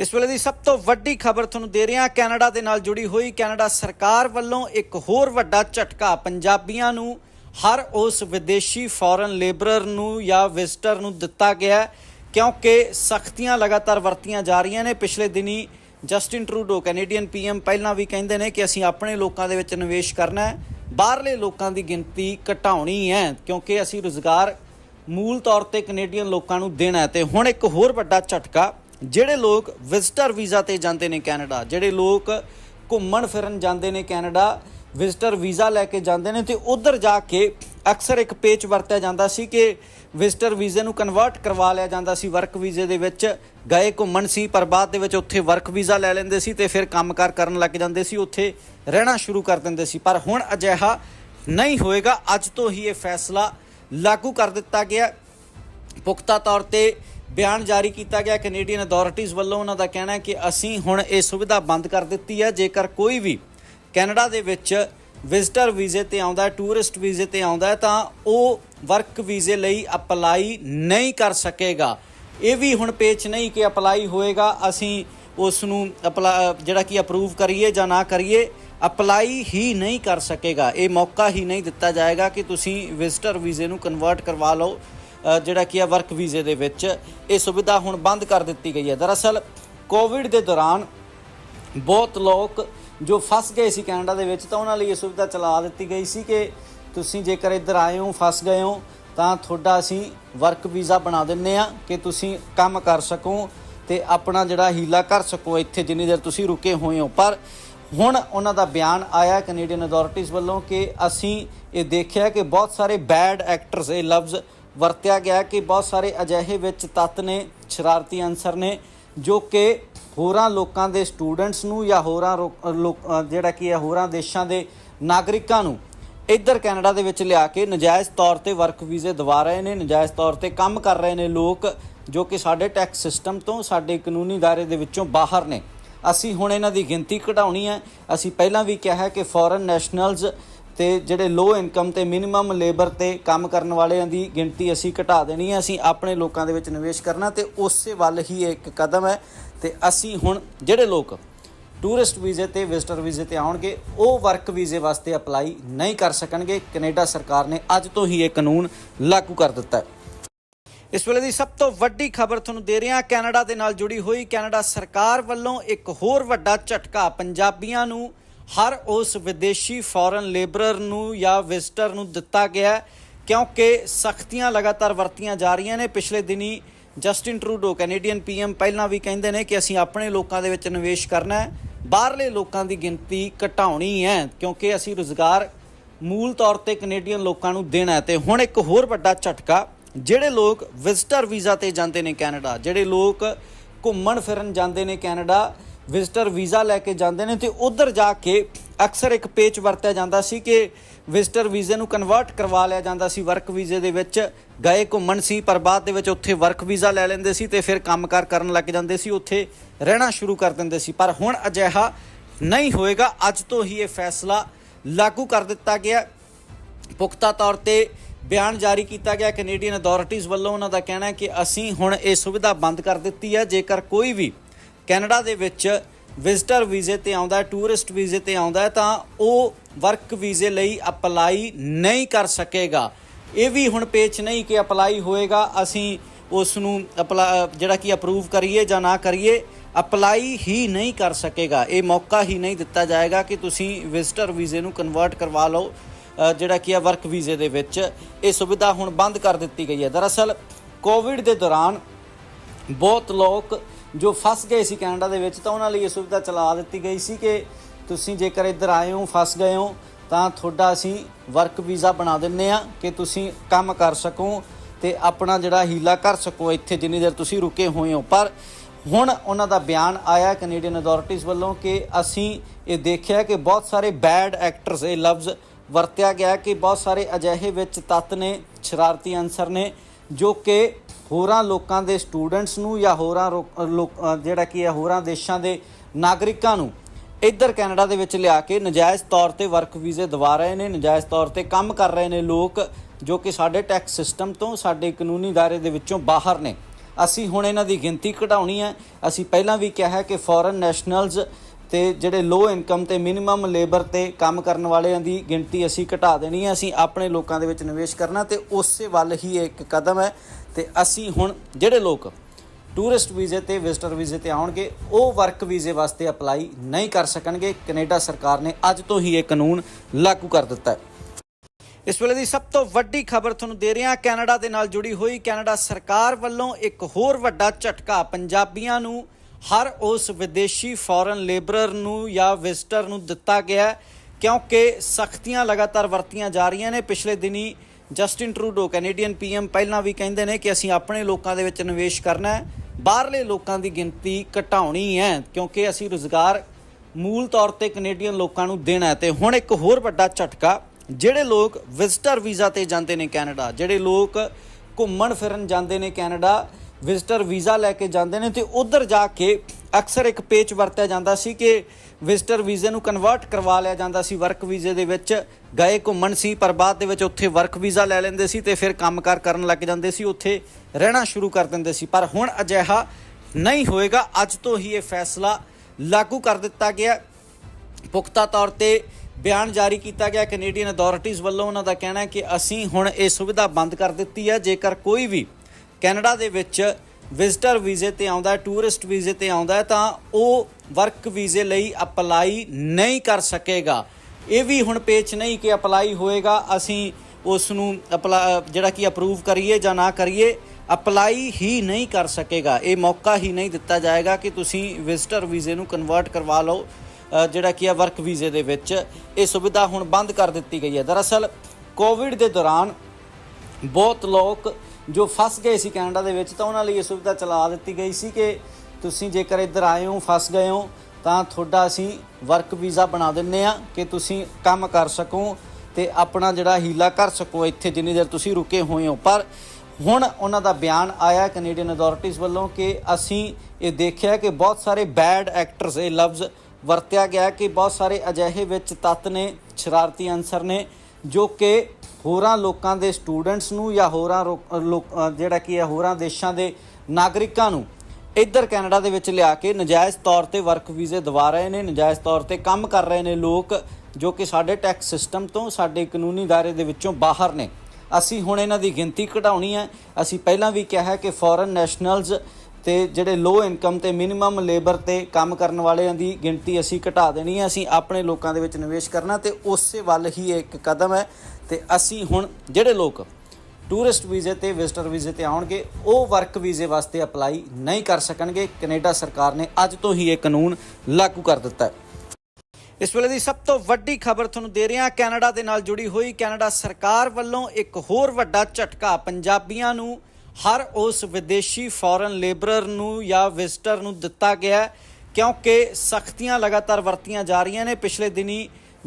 ਇਸ ਵੇਲੇ ਦੀ ਸਭ ਤੋਂ ਵੱਡੀ ਖਬਰ ਤੁਹਾਨੂੰ ਦੇ ਰਿਹਾ ਕੈਨੇਡਾ ਦੇ ਨਾਲ ਜੁੜੀ ਹੋਈ ਕੈਨੇਡਾ ਸਰਕਾਰ ਵੱਲੋਂ ਇੱਕ ਹੋਰ ਵੱਡਾ ਝਟਕਾ। ਪੰਜਾਬੀਆਂ ਨੂੰ ਹਰ ਉਸ ਵਿਦੇਸ਼ੀ ਫੋਰਨ ਲੇਬਰਰ ਨੂੰ ਜਾਂ ਵਿਜ਼ਟਰ ਨੂੰ ਦਿੱਤਾ ਗਿਆ ਕਿਉਂਕਿ ਸਖਤੀਆਂ ਲਗਾਤਾਰ ਵਰਤੀਆਂ ਜਾ ਰਹੀਆਂ ਨੇ। ਪਿਛਲੇ ਦਿਨੀ ਜਸਟਿਨ ਟਰੂਡੋ, ਕੈਨੇਡੀਅਨ ਪੀਐਮ ਪਹਿਲਾਂ ਵੀ ਕਹਿੰਦੇ ਨੇ ਕਿ ਅਸੀਂ ਆਪਣੇ ਲੋਕਾਂ ਦੇ ਵਿੱਚ ਨਿਵੇਸ਼ ਕਰਨਾ ਹੈ। ਬਾਹਰਲੇ ਲੋਕਾਂ ਦੀ ਗਿਣਤੀ ਘਟਾਉਣੀ ਹੈ, ਕਿਉਂਕਿ ਅਸੀਂ ਰੋਜ਼ਗਾਰ ਮੂਲ ਤੌਰ ਤੇ ਕੈਨੇਡੀਅਨ ਲੋਕਾਂ ਨੂੰ ਦੇਣਾ ਹੈ। ਤੇ ਹੁਣ ਇੱਕ ਹੋਰ ਵੱਡਾ ਝਟਕਾ ਜਿਹੜੇ ਲੋਕ ਵਿਜ਼ਟਰ ਵੀਜ਼ਾ ਤੇ ਜਾਂਦੇ ਨੇ ਕੈਨੇਡਾ, ਜਿਹੜੇ ਲੋਕ ਘੁੰਮਣ ਫਿਰਨ ਜਾਂਦੇ ਨੇ ਕੈਨੇਡਾ ਵਿਜ਼ਟਰ ਵੀਜ਼ਾ ਲੈ ਕੇ ਜਾਂਦੇ ਨੇ ਤੇ ਉਧਰ ਜਾ ਕੇ ਅਕਸਰ ਇੱਕ ਪੇਚ ਵਰਤਿਆ ਜਾਂਦਾ ਸੀ ਕਿ ਵਿਜ਼ਟਰ ਵੀਜ਼ੇ ਨੂੰ ਕਨਵਰਟ ਕਰਵਾ ਲਿਆ ਜਾਂਦਾ ਸੀ ਵਰਕ ਵੀਜ਼ੇ ਦੇ ਵਿੱਚ ਗਏ ਘੁੰਮਣ ਸੀ, ਪਰ ਬਾਅਦ ਦੇ ਵਿੱਚ ਉੱਥੇ ਵਰਕ ਵੀਜ਼ਾ ਲੈ ਲੈਂਦੇ ਸੀ ਤੇ ਫਿਰ ਕੰਮਕਾਰ ਕਰਨ ਲੱਗ ਜਾਂਦੇ ਸੀ, ਉੱਥੇ ਰਹਿਣਾ ਸ਼ੁਰੂ ਕਰ ਦਿੰਦੇ ਸੀ। ਪਰ ਹੁਣ ਅਜਿਹਾ ਨਹੀਂ ਹੋਏਗਾ, ਅੱਜ ਤੋਂ ਹੀ ਇਹ ਫੈਸਲਾ ਲਾਗੂ ਕਰ ਦਿੱਤਾ ਗਿਆ। ਪੁਖਤਾ ਤੌਰ ਤੇ ਬਿਆਨ ਜਾਰੀ ਕੀਤਾ ਗਿਆ। ਕੈਨੇਡੀਅਨ ਅਥਾਰਟੀਆਂ ਵੱਲੋਂ ਉਹਨਾਂ ਦਾ ਕਹਿਣਾ ਹੈ ਕਿ ਅਸੀਂ ਹੁਣ ਇਹ ਸੁਵਿਧਾ ਬੰਦ ਕਰ ਦਿੱਤੀ ਹੈ। ਜੇਕਰ ਕੋਈ ਵੀ ਕੈਨੇਡਾ ਦੇ ਵਿੱਚ ਵਿਜ਼ਟਰ ਵੀਜ਼ੇ ਤੇ ਆਉਂਦਾ ਹੈ ਟੂਰਿਸਟ ਵੀਜ਼ੇ ਤੇ ਆਉਂਦਾ ਹੈ, ਤਾਂ ਉਹ ਵਰਕ ਵੀਜ਼ੇ ਲਈ ਅਪਲਾਈ ਨਹੀਂ ਕਰ ਸਕੇਗਾ। ਇਹ ਵੀ ਹੁਣ ਪੇਚ ਨਹੀਂ ਕਿ ਅਪਲਾਈ ਹੋਏਗਾ। ਅਸੀਂ ਉਸ ਨੂੰ ਅਪਲਾ ਜਿਹੜਾ ਕਿ ਅਪਰੂਵ ਕਰੀਏ ਜਾਂ ਨਾ ਕਰੀਏ ਅਪਲਾਈ ਹੀ ਨਹੀਂ ਕਰ ਸਕੇਗਾ। ਇਹ ਮੌਕਾ ਹੀ ਨਹੀਂ ਦਿੱਤਾ ਜਾਏਗਾ ਕਿ ਤੁਸੀਂ ਵਿਜ਼ਟਰ ਵੀਜ਼ੇ ਨੂੰ ਕਨਵਰਟ ਕਰਵਾ ਲਓ। ਜਿਹੜਾ ਕੀ ਹੈ ਵਰਕ ਵੀਜ਼ੇ ਦੇ ਵਿੱਚ ਇਹ ਸੁਵਿਧਾ ਹੁਣ ਬੰਦ ਕਰ ਦਿੱਤੀ ਗਈ ਹੈ। ਦਰਅਸਲ ਕੋਵਿਡ ਦੇ ਦੌਰਾਨ ਬਹੁਤ ਲੋਕ ਜੋ ਫਸ ਗਏ ਸੀ ਕੈਨੇਡਾ ਦੇ ਵਿੱਚ, ਤਾਂ ਉਹਨਾਂ ਲਈ ਇਹ ਸੁਵਿਧਾ ਚਲਾ ਦਿੱਤੀ ਗਈ ਸੀ ਕਿ ਤੁਸੀਂ ਜੇਕਰ ਇੱਧਰ ਆਏ ਹੋ, ਫਸ ਗਏ ਹੋ, ਤਾਂ ਤੁਹਾਡਾ ਅਸੀਂ ਵਰਕ ਵੀਜ਼ਾ ਬਣਾ ਦਿੰਨੇ ਆ ਕਿ ਤੁਸੀਂ ਕੰਮ ਕਰ ਸਕੋ ਤੇ ਆਪਣਾ ਜਿਹੜਾ ਹੀਲਾ ਕਰ ਸਕੋ ਇੱਥੇ ਜਿੰਨੀ ਦੇਰ ਤੁਸੀਂ ਰੁਕੇ ਹੋਏ ਹੋ। ਪਰ ਹੁਣ ਉਹਨਾਂ ਦਾ ਬਿਆਨ ਆਇਆ ਕੈਨੇਡੀਅਨ ਅਥਾਰਟੀਆਂ ਵੱਲੋਂ ਕਿ ਅਸੀਂ ਇਹ ਦੇਖਿਆ ਕਿ ਬਹੁਤ ਸਾਰੇ ਬੈਡ ਐਕਟਰਸ ਇਹ ਲਫ਼ਜ਼ ਵਰਤਿਆ ਗਿਆ ਕਿ ਬਹੁਤ ਸਾਰੇ ਅਜਿਹੇ ਵਿੱਚ ਤੱਤ ਨੇ, ਸ਼ਰਾਰਤੀ ਅਨਸਰ ਨੇ, ਜੋ ਕਿ ਹੋਰਾਂ ਲੋਕਾਂ ਦੇ ਸਟੂਡੈਂਟਸ ਨੂੰ ਜਾਂ ਹੋਰਾਂ ਰੋ- ਲੋਕ- ਜਿਹੜਾ ਕੀ ਹੈ, ਹੋਰਾਂ ਦੇਸ਼ਾਂ ਦੇ ਨਾਗਰਿਕਾਂ ਨੂੰ ਇੱਧਰ ਕੈਨੇਡਾ ਦੇ ਵਿੱਚ ਲਿਆ ਕੇ ਨਜਾਇਜ਼ ਤੌਰ ਤੇ ਵਰਕ ਵੀਜ਼ੇ ਦਵਾ ਰਹੇ ਨੇ, ਨਜਾਇਜ਼ ਤੌਰ ਤੇ ਕੰਮ ਕਰ ਰਹੇ ਨੇ ਲੋਕ, ਜੋ ਕਿ ਸਾਡੇ ਟੈਕਸ ਸਿਸਟਮ ਤੋਂ ਸਾਡੇ ਕਾਨੂੰਨੀ ਦਾਇਰੇ ਦੇ ਵਿੱਚੋਂ ਬਾਹਰ ਨੇ। ਅਸੀਂ ਹੁਣ ਇਹਨਾਂ ਦੀ ਗਿਣਤੀ ਘਟਾਉਣੀ ਹੈ। ਅਸੀਂ ਪਹਿਲਾਂ ਵੀ ਕਿਹਾ ਹੈ ਕਿ ਫੋਰਨ ਨੈਸ਼ਨਲਜ਼ ਤੇ ਜਿਹੜੇ ਲੋ ਇਨਕਮ ਤੇ ਮਿਨੀਮਮ ਲੇਬਰ ਤੇ ਕੰਮ ਕਰਨ ਵਾਲਿਆਂ ਦੀ ਗਿਣਤੀ ਅਸੀਂ ਘਟਾ ਦੇਣੀ ਹੈ, ਅਸੀਂ ਆਪਣੇ ਲੋਕਾਂ ਦੇ ਵਿੱਚ ਨਿਵੇਸ਼ ਕਰਨਾ ਤੇ ਉਸੇ ਵੱਲ ਹੀ ਇਹ ਇੱਕ ਕਦਮ ਹੈ ਤੇ ਅਸੀਂ ਹੁਣ ਜਿਹੜੇ ਲੋਕ ਟੂਰਿਸਟ ਵੀਜ਼ੇ ਤੇ ਵਿਜ਼ਟਰ ਵੀਜ਼ੇ ਤੇ ਆਉਣਗੇ, ਉਹ ਵਰਕ ਵੀਜ਼ੇ ਵਾਸਤੇ ਅਪਲਾਈ ਨਹੀਂ ਕਰ ਸਕਣਗੇ। ਕੈਨੇਡਾ ਸਰਕਾਰ ਨੇ ਅੱਜ ਤੋਂ ਹੀ ਇਹ ਕਾਨੂੰਨ ਲਾਗੂ ਕਰ ਦਿੱਤਾ ਹੈ। ਇਸ ਵੇਲੇ ਦੀ ਸਭ ਤੋਂ ਵੱਡੀ ਖਬਰ ਤੁਹਾਨੂੰ ਦੇ ਰਿਹਾ ਕੈਨੇਡਾ ਦੇ ਨਾਲ ਜੁੜੀ ਹੋਈ ਕੈਨੇਡਾ ਸਰਕਾਰ ਵੱਲੋਂ ਇੱਕ ਹੋਰ ਵੱਡਾ ਝਟਕਾ ਪੰਜਾਬੀਆਂ ਨੂੰ ਹਰ ਉਸ ਵਿਦੇਸ਼ੀ ਫੋਰਨ ਲੇਬਰਰ ਨੂੰ ਜਾਂ ਵਿਜ਼ਟਰ ਨੂੰ ਦਿੱਤਾ ਗਿਆ ਕਿਉਂਕਿ ਸਖਤੀਆਂ ਲਗਾਤਾਰ ਵਰਤੀਆਂ ਜਾ ਰਹੀਆਂ ਨੇ। ਪਿਛਲੇ ਦਿਨੀ ਜਸਟਿਨ ਟਰੂਡੋ, ਕੈਨੇਡੀਅਨ ਪੀਐਮ, ਪਹਿਲਾਂ ਵੀ ਕਹਿੰਦੇ ਨੇ ਕਿ ਅਸੀਂ ਆਪਣੇ ਲੋਕਾਂ ਦੇ ਵਿੱਚ ਨਿਵੇਸ਼ ਕਰਨਾ ਹੈ। ਬਾਹਰਲੇ ਲੋਕਾਂ ਦੀ ਗਿਣਤੀ ਘਟਾਉਣੀ ਹੈ, ਕਿਉਂਕਿ ਅਸੀਂ ਰੋਜ਼ਗਾਰ ਮੂਲ ਤੌਰ ਤੇ ਕੈਨੇਡੀਅਨ ਲੋਕਾਂ ਨੂੰ ਦੇਣਾ ਹੈ। ਤੇ ਹੁਣ ਇੱਕ ਹੋਰ ਵੱਡਾ ਝਟਕਾ, ਜਿਹੜੇ ਲੋਕ ਵਿਜ਼ਟਰ ਵੀਜ਼ਾ ਤੇ ਜਾਂਦੇ ਨੇ ਕੈਨੇਡਾ, ਜਿਹੜੇ ਲੋਕ ਘੁੰਮਣ ਫਿਰਨ ਜਾਂਦੇ ਨੇ ਕੈਨੇਡਾ ਵਿਜ਼ਟਰ ਵੀਜ਼ਾ ਲੈ ਕੇ ਜਾਂਦੇ ਨੇ ਤੇ ਉਧਰ ਜਾ ਕੇ ਅਕਸਰ ਇੱਕ ਪੇਚ ਵਰਤਿਆ ਜਾਂਦਾ ਸੀ ਕਿ ਵਿਜ਼ਟਰ ਵੀਜ਼ੇ ਨੂੰ ਕਨਵਰਟ ਕਰਵਾ ਲਿਆ ਜਾਂਦਾ ਸੀ ਵਰਕ ਵੀਜ਼ੇ ਦੇ ਵਿੱਚ ਗਏ ਘੁੰਮਣ ਸੀ, ਪਰ ਬਾਅਦ ਦੇ ਵਿੱਚ ਉੱਥੇ ਵਰਕ ਵੀਜ਼ਾ ਲੈ ਲੈਂਦੇ ਸੀ ਤੇ ਫਿਰ ਕੰਮਕਾਰ ਕਰਨ ਲੱਗ ਜਾਂਦੇ ਸੀ, ਉੱਥੇ ਰਹਿਣਾ ਸ਼ੁਰੂ ਕਰ ਦਿੰਦੇ ਸੀ। ਪਰ ਹੁਣ ਅਜਿਹਾ ਨਹੀਂ ਹੋਏਗਾ। ਅੱਜ ਤੋਂ ਹੀ ਇਹ ਫੈਸਲਾ ਲਾਗੂ ਕਰ ਦਿੱਤਾ ਗਿਆ। ਪੁਖਤਾ ਤੌਰ ਤੇ ਬਿਆਨ ਜਾਰੀ ਕੀਤਾ ਗਿਆ। ਕੈਨੇਡੀਅਨ ਅਥਾਰਟੀਆਂ ਵੱਲੋਂ ਉਹਨਾਂ ਦਾ ਕਹਿਣਾ ਹੈ ਕਿ ਅਸੀਂ ਹੁਣ ਇਹ ਸੁਵਿਧਾ ਬੰਦ ਕਰ ਦਿੱਤੀ ਹੈ। ਜੇਕਰ ਕੋਈ ਵੀ ਕੈਨੇਡਾ ਦੇ ਵਿੱਚ ਵਿਜ਼ਟਰ ਵੀਜ਼ੇ ਤੇ ਆਉਂਦਾ ਹੈ ਟੂਰਿਸਟ ਵੀਜ਼ੇ ਤੇ ਆਉਂਦਾ ਹੈ, ਤਾਂ ਉਹ ਵਰਕ ਵੀਜ਼ੇ ਲਈ ਅਪਲਾਈ ਨਹੀਂ ਕਰ ਸਕੇਗਾ। ਇਹ ਵੀ ਹੁਣ ਪੇਚ ਨਹੀਂ ਕਿ ਅਪਲਾਈ ਹੋਏਗਾ, ਅਸੀਂ ਉਸ ਨੂੰ ਅਪਲਾ ਜਿਹੜਾ ਕਿ ਅਪਰੂਵ ਕਰੀਏ ਜਾਂ ਨਾ ਕਰੀਏ ਅਪਲਾਈ ਹੀ ਨਹੀਂ ਕਰ ਸਕੇਗਾ। ਇਹ ਮੌਕਾ ਹੀ ਨਹੀਂ ਦਿੱਤਾ ਜਾਏਗਾ ਕਿ ਤੁਸੀਂ ਵਿਜ਼ਟਰ ਵੀਜ਼ੇ ਨੂੰ ਕਨਵਰਟ ਕਰਵਾ ਲਓ ਜਿਹੜਾ ਕਿ ਆ ਵਰਕ ਵੀਜ਼ੇ ਦੇ ਵਿੱਚ। ਇਹ ਸੁਵਿਧਾ ਹੁਣ ਬੰਦ ਕਰ ਦਿੱਤੀ ਗਈ ਹੈ। ਦਰਅਸਲ ਕੋਵਿਡ ਦੇ ਦੌਰਾਨ ਬਹੁਤ ਲੋਕ ਜੋ ਫਸ ਗਏ ਸੀ ਕੈਨੇਡਾ ਦੇ ਵਿੱਚ ਤਾਂ ਉਹਨਾਂ ਲਈ ਇਹ ਸੁਵਿਧਾ ਚਲਾ ਦਿੱਤੀ ਗਈ ਸੀ ਕਿ ਤੁਸੀਂ ਜੇਕਰ ਇੱਧਰ ਆਏ ਹੋ, ਫਸ ਗਏ ਹੋ, ਤਾਂ ਤੁਹਾਡਾ ਅਸੀਂ ਵਰਕ ਵੀਜ਼ਾ ਬਣਾ ਦਿੰਨੇ ਆ ਕਿ ਤੁਸੀਂ ਕੰਮ ਕਰ ਸਕੋ ਤੇ ਆਪਣਾ ਜਿਹੜਾ ਹੀਲਾ ਕਰ ਸਕੋ ਇੱਥੇ ਜਿੰਨੀ ਦੇਰ ਤੁਸੀਂ ਰੁਕੇ ਹੋਏ ਹੋ। ਪਰ ਹੁਣ ਉਹਨਾਂ ਦਾ ਬਿਆਨ ਆਇਆ ਕੈਨੇਡੀਅਨ ਅਥਾਰਟੀਆਂ ਵੱਲੋਂ ਕਿ ਅਸੀਂ ਇਹ ਦੇਖਿਆ ਕਿ ਬਹੁਤ ਸਾਰੇ ਬੈਡ ਐਕਟਰਸ ਇਹ ਲਫ਼ਜ਼ ਵਰਤਿਆ ਗਿਆ ਕਿ ਬਹੁਤ ਸਾਰੇ ਅਜਿਹੇ ਵਿੱਚ ਤੱਤ ਨੇ, ਸ਼ਰਾਰਤੀ ਅਨਸਰ ਨੇ ਜੋ ਕਿ ਹੋਰਾਂ ਲੋਕਾਂ ਦੇ ਸਟੂਡੈਂਟਸ ਨੂੰ ਜਾਂ ਹੋਰਾਂ ਰੋ- ਲੋਕ ਜਿਹੜਾ ਕੀ ਹੈ, ਹੋਰਾਂ ਦੇਸ਼ਾਂ ਦੇ ਨਾਗਰਿਕਾਂ ਨੂੰ ਇੱਧਰ ਕੈਨੇਡਾ ਦੇ ਵਿੱਚ ਲਿਆ ਕੇ ਨਜਾਇਜ਼ ਤੌਰ ਤੇ ਵਰਕ ਵੀਜ਼ੇ ਦਵਾ ਰਹੇ ਨੇ, ਨਜਾਇਜ਼ ਤੌਰ ਤੇ ਕੰਮ ਕਰ ਰਹੇ ਨੇ ਲੋਕ ਜੋ ਕਿ ਸਾਡੇ ਟੈਕਸ ਸਿਸਟਮ ਤੋਂ, ਸਾਡੇ ਕਾਨੂੰਨੀ ਦਾਇਰੇ ਦੇ ਵਿੱਚੋਂ ਬਾਹਰ ਨੇ। ਅਸੀਂ ਹੁਣ ਇਹਨਾਂ ਦੀ ਗਿਣਤੀ ਘਟਾਉਣੀ ਹੈ। ਅਸੀਂ ਪਹਿਲਾਂ ਵੀ ਕਿਹਾ ਹੈ ਕਿ ਫੋਰਨ ਨੈਸ਼ਨਲਜ਼ ਤੇ ਜਿਹੜੇ ਲੋ ਇਨਕਮ ਤੇ ਮਿਨੀਮਮ ਲੇਬਰ ਤੇ ਕੰਮ ਕਰਨ ਵਾਲਿਆਂ ਦੀ ਗਿਣਤੀ ਅਸੀਂ ਘਟਾ ਦੇਣੀ ਹੈ, ਅਸੀਂ ਆਪਣੇ ਲੋਕਾਂ ਦੇ ਵਿੱਚ ਨਿਵੇਸ਼ ਕਰਨਾ ਤੇ ਉਸੇ ਵੱਲ ਹੀ ਇਹ ਇੱਕ ਕਦਮ ਹੈ ਤੇ ਅਸੀਂ ਹੁਣ ਜਿਹੜੇ ਲੋਕ ਟੂਰਿਸਟ ਵੀਜ਼ੇ ਤੇ ਵਿਜ਼ਟਰ ਵੀਜ਼ੇ ਤੇ ਆਉਣਗੇ, ਉਹ ਵਰਕ ਵੀਜ਼ੇ ਵਾਸਤੇ ਅਪਲਾਈ ਨਹੀਂ ਕਰ ਸਕਣਗੇ। ਕੈਨੇਡਾ ਸਰਕਾਰ ਨੇ ਅੱਜ ਤੋਂ ਹੀ ਇਹ ਕਾਨੂੰਨ ਲਾਗੂ ਕਰ ਦਿੱਤਾ ਹੈ। ਇਸ ਵੇਲੇ ਦੀ ਸਭ ਤੋਂ ਵੱਡੀ ਖਬਰ ਤੁਹਾਨੂੰ ਦੇ ਰਿਹਾ ਕੈਨੇਡਾ ਦੇ ਨਾਲ ਜੁੜੀ ਹੋਈ ਕੈਨੇਡਾ ਸਰਕਾਰ ਵੱਲੋਂ ਇੱਕ ਹੋਰ ਵੱਡਾ ਝਟਕਾ ਪੰਜਾਬੀਆਂ ਨੂੰ ਹਰ ਉਸ ਵਿਦੇਸ਼ੀ ਫੋਰਨ ਲੇਬਰਰ ਨੂੰ ਜਾਂ ਵਿਜ਼ਟਰ ਨੂੰ ਦਿੱਤਾ ਗਿਆ ਕਿਉਂਕਿ ਸਖਤੀਆਂ ਲਗਾਤਾਰ ਵਰਤੀਆਂ ਜਾ ਰਹੀਆਂ ਨੇ। ਪਿਛਲੇ ਦਿਨੀ ਜਸਟਿਨ ਟਰੂਡੋ, ਕੈਨੇਡੀਅਨ ਪੀਐਮ ਪਹਿਲਾਂ ਵੀ ਕਹਿੰਦੇ ਨੇ ਕਿ ਅਸੀਂ ਆਪਣੇ ਲੋਕਾਂ ਦੇ ਵਿੱਚ ਨਿਵੇਸ਼ ਕਰਨਾ ਹੈ। ਬਾਹਰਲੇ ਲੋਕਾਂ ਦੀ ਗਿਣਤੀ ਘਟਾਉਣੀ ਹੈ, ਕਿਉਂਕਿ ਅਸੀਂ ਰੁਜ਼ਗਾਰ ਮੂਲ ਤੌਰ ਤੇ ਕੈਨੇਡੀਅਨ ਲੋਕਾਂ ਨੂੰ ਦੇਣਾ ਹੈ। ਤੇ ਹੁਣ ਇੱਕ ਹੋਰ ਵੱਡਾ ਝਟਕਾ, ਜਿਹੜੇ ਲੋਕ ਵਿਜ਼ਟਰ ਵੀਜ਼ਾ ਤੇ ਜਾਂਦੇ ਨੇ ਕੈਨੇਡਾ, ਜਿਹੜੇ ਲੋਕ ਘੁੰਮਣ ਫਿਰਨ ਜਾਂਦੇ ਨੇ ਕੈਨੇਡਾ ਵਿਜ਼ਟਰ ਵੀਜ਼ਾ ਲੈ ਕੇ ਜਾਂਦੇ ਨੇ ਤੇ ਉਧਰ ਜਾ ਕੇ ਅਕਸਰ ਇੱਕ ਪੇਚ ਵਰਤਿਆ ਜਾਂਦਾ ਸੀ ਕਿ ਵਿਜ਼ਟਰ ਵੀਜ਼ੇ ਨੂੰ ਕਨਵਰਟ ਕਰਵਾ ਲਿਆ ਜਾਂਦਾ ਸੀ ਵਰਕ ਵੀਜ਼ੇ ਦੇ ਵਿੱਚ ਗਏ, ਘੁੰਮਣ ਸੀ, ਪਰ ਬਾਅਦ ਦੇ ਵਿੱਚ ਉੱਥੇ ਵਰਕ ਵੀਜ਼ਾ ਲੈ ਲੈਂਦੇ ਸੀ ਤੇ ਫਿਰ ਕੰਮਕਾਰ ਕਰਨ ਲੱਗ ਜਾਂਦੇ ਸੀ, ਉੱਥੇ ਰਹਿਣਾ ਸ਼ੁਰੂ ਕਰ ਦਿੰਦੇ ਸੀ। ਪਰ ਹੁਣ ਅਜਿਹਾ ਨਹੀਂ ਹੋਏਗਾ। ਅੱਜ ਤੋਂ ਹੀ ਇਹ ਫੈਸਲਾ ਲਾਗੂ ਕਰ ਦਿੱਤਾ ਗਿਆ। ਪੁਖਤਾ ਤੌਰ ਤੇ ਬਿਆਨ ਜਾਰੀ ਕੀਤਾ ਗਿਆ। ਕੈਨੇਡੀਅਨ ਅਥਾਰਟੀਆਂ ਵੱਲੋਂ ਉਹਨਾਂ ਦਾ ਕਹਿਣਾ ਹੈ ਕਿ ਅਸੀਂ ਹੁਣ ਇਹ ਸੁਵਿਧਾ ਬੰਦ ਕਰ ਦਿੱਤੀ ਹੈ। ਜੇਕਰ ਕੋਈ ਵੀ ਕੈਨੇਡਾ ਦੇ ਵਿੱਚ ਵਿਜ਼ਟਰ ਵੀਜ਼ੇ ਤੇ ਆਉਂਦਾ ਟੂਰਿਸਟ ਵੀਜ਼ੇ ਤੇ ਆਉਂਦਾ ਤਾਂ ਉਹ ਵਰਕ ਵੀਜ਼ੇ ਲਈ ਅਪਲਾਈ ਨਹੀਂ ਕਰ ਸਕੇਗਾ। ਇਹ ਵੀ ਹੁਣ ਪੇਚ ਨਹੀਂ ਕਿ ਅਪਲਾਈ ਹੋਏਗਾ, ਅਸੀਂ ਉਸ ਨੂੰ ਅਪਲਾ- ਜਿਹੜਾ ਕਿ ਅਪਰੂਵ ਕਰੀਏ ਜਾਂ ਨਾ ਕਰੀਏ ਅਪਲਾਈ ਹੀ ਨਹੀਂ ਕਰ ਸਕੇਗਾ। ਇਹ ਮੌਕਾ ਹੀ ਨਹੀਂ ਦਿੱਤਾ ਜਾਏਗਾ ਕਿ ਤੁਸੀਂ ਵਿਜ਼ਟਰ ਵੀਜ਼ੇ ਨੂੰ ਕਨਵਰਟ ਕਰਵਾ ਲਓ ਜਿਹੜਾ ਕਿ ਆ ਵਰਕ ਵੀਜ਼ੇ ਦੇ ਵਿੱਚ। ਇਹ ਸੁਵਿਧਾ ਹੁਣ ਬੰਦ ਕਰ ਦਿੱਤੀ ਗਈ ਹੈ। ਦਰਅਸਲ ਕੋਵਿਡ ਦੇ ਦੌਰਾਨ ਬਹੁਤ ਲੋਕ ਜੋ ਫਸ ਗਏ ਸੀ ਕੈਨੇਡਾ ਦੇ ਵਿੱਚ, ਤਾਂ ਉਹਨਾਂ ਲਈ ਇਹ ਸੁਵਿਧਾ ਚਲਾ ਦਿੱਤੀ ਗਈ ਸੀ ਕਿ ਤੁਸੀਂ ਜੇਕਰ ਇੱਧਰ ਆਏ ਹੋ, ਫਸ ਗਏ ਹੋ, ਤਾਂ ਤੁਹਾਡਾ ਅਸੀਂ ਵਰਕ ਵੀਜ਼ਾ ਬਣਾ ਦਿੰਨੇ ਆ ਕਿ ਤੁਸੀਂ ਕੰਮ ਕਰ ਸਕੋ ਤੇ ਆਪਣਾ ਜਿਹੜਾ ਹੀਲਾ ਕਰ ਸਕੋ ਇੱਥੇ ਜਿੰਨੀ ਦੇਰ ਤੁਸੀਂ ਰੁਕੇ ਹੋਏ ਹੋ। ਪਰ ਹੁਣ ਉਹਨਾਂ ਦਾ ਬਿਆਨ ਆਇਆ ਕੈਨੇਡੀਅਨ ਅਥਾਰਟੀਆਂ ਵੱਲੋਂ ਕਿ ਅਸੀਂ ਇਹ ਦੇਖਿਆ ਕਿ ਬਹੁਤ ਸਾਰੇ ਬੈਡ ਐਕਟਰਸ ਇਹ ਲਫ਼ਜ਼ ਵਰਤਿਆ ਗਿਆ ਕਿ ਬਹੁਤ ਸਾਰੇ ਅਜਿਹੇ ਵਿੱਚ ਤੱਤ ਨੇ, ਸ਼ਰਾਰਤੀ ਅਨਸਰ ਨੇ, ਜੋ ਕਿ ਹੋਰਾਂ ਲੋਕਾਂ ਦੇ ਸਟੂਡੈਂਟਸ ਨੂੰ ਜਾਂ ਹੋਰਾਂ ਰੋ- ਲੋਕ- ਜਿਹੜਾ ਕੀ ਹੈ, ਹੋਰਾਂ ਦੇਸ਼ਾਂ ਦੇ ਨਾਗਰਿਕਾਂ ਨੂੰ ਇੱਧਰ ਕੈਨੇਡਾ ਦੇ ਵਿੱਚ ਲਿਆ ਕੇ ਨਜਾਇਜ਼ ਤੌਰ ਤੇ ਵਰਕ ਵੀਜ਼ੇ ਦਵਾ ਰਹੇ ਨੇ, ਨਜਾਇਜ਼ ਤੌਰ ਤੇ ਕੰਮ ਕਰ ਰਹੇ ਨੇ ਲੋਕ ਜੋ ਕਿ ਸਾਡੇ ਟੈਕਸ ਸਿਸਟਮ ਤੋਂ, ਸਾਡੇ ਕਾਨੂੰਨੀ ਦਾਇਰੇ ਦੇ ਵਿੱਚੋਂ ਬਾਹਰ ਨੇ। ਅਸੀਂ ਹੁਣ ਇਹਨਾਂ ਦੀ ਗਿਣਤੀ ਘਟਾਉਣੀ ਹੈ। ਅਸੀਂ ਪਹਿਲਾਂ ਵੀ ਕਿਹਾ ਹੈ ਕਿ ਫੋਰਨ ਨੈਸ਼ਨਲਜ਼ ਤੇ ਜਿਹੜੇ ਲੋ ਇਨਕਮ ਤੇ ਮਿਨੀਮਮ ਲੇਬਰ ਤੇ ਕੰਮ ਕਰਨ ਵਾਲਿਆਂ ਦੀ ਗਿਣਤੀ ਅਸੀਂ ਘਟਾ ਦੇਣੀ ਹੈ, ਅਸੀਂ ਆਪਣੇ ਲੋਕਾਂ ਦੇ ਵਿੱਚ ਨਿਵੇਸ਼ ਕਰਨਾ ਤੇ ਉਸੇ ਵੱਲ ਹੀ ਇਹ ਇੱਕ ਕਦਮ ਹੈ ਤੇ ਅਸੀਂ ਹੁਣ ਜਿਹੜੇ ਲੋਕ ਟੂਰਿਸਟ ਵੀਜ਼ੇ ਤੇ ਵਿਜ਼ਟਰ ਵੀਜ਼ੇ ਤੇ ਆਉਣਗੇ, ਉਹ ਵਰਕ ਵੀਜ਼ੇ ਵਾਸਤੇ ਅਪਲਾਈ ਨਹੀਂ ਕਰ ਸਕਣਗੇ। ਕੈਨੇਡਾ ਸਰਕਾਰ ਨੇ ਅੱਜ ਤੋਂ ਹੀ ਇਹ ਕਾਨੂੰਨ ਲਾਗੂ ਕਰ ਦਿੱਤਾ ਹੈ। ਇਸ ਵੇਲੇ ਦੀ ਸਭ ਤੋਂ ਵੱਡੀ ਖਬਰ ਤੁਹਾਨੂੰ ਦੇ ਰਿਹਾ ਕੈਨੇਡਾ ਦੇ ਨਾਲ ਜੁੜੀ ਹੋਈ ਕੈਨੇਡਾ ਸਰਕਾਰ ਵੱਲੋਂ ਇੱਕ ਹੋਰ ਵੱਡਾ ਝਟਕਾ ਪੰਜਾਬੀਆਂ ਨੂੰ ਹਰ ਉਸ ਵਿਦੇਸ਼ੀ ਫੋਰਨ ਲੇਬਰਰ ਨੂੰ ਜਾਂ ਵਿਜ਼ਟਰ ਨੂੰ ਦਿੱਤਾ ਗਿਆ ਕਿਉਂਕਿ ਸਖਤੀਆਂ ਲਗਾਤਾਰ ਵਰਤੀਆਂ ਜਾ ਰਹੀਆਂ ਨੇ। ਪਿਛਲੇ ਦਿਨੀ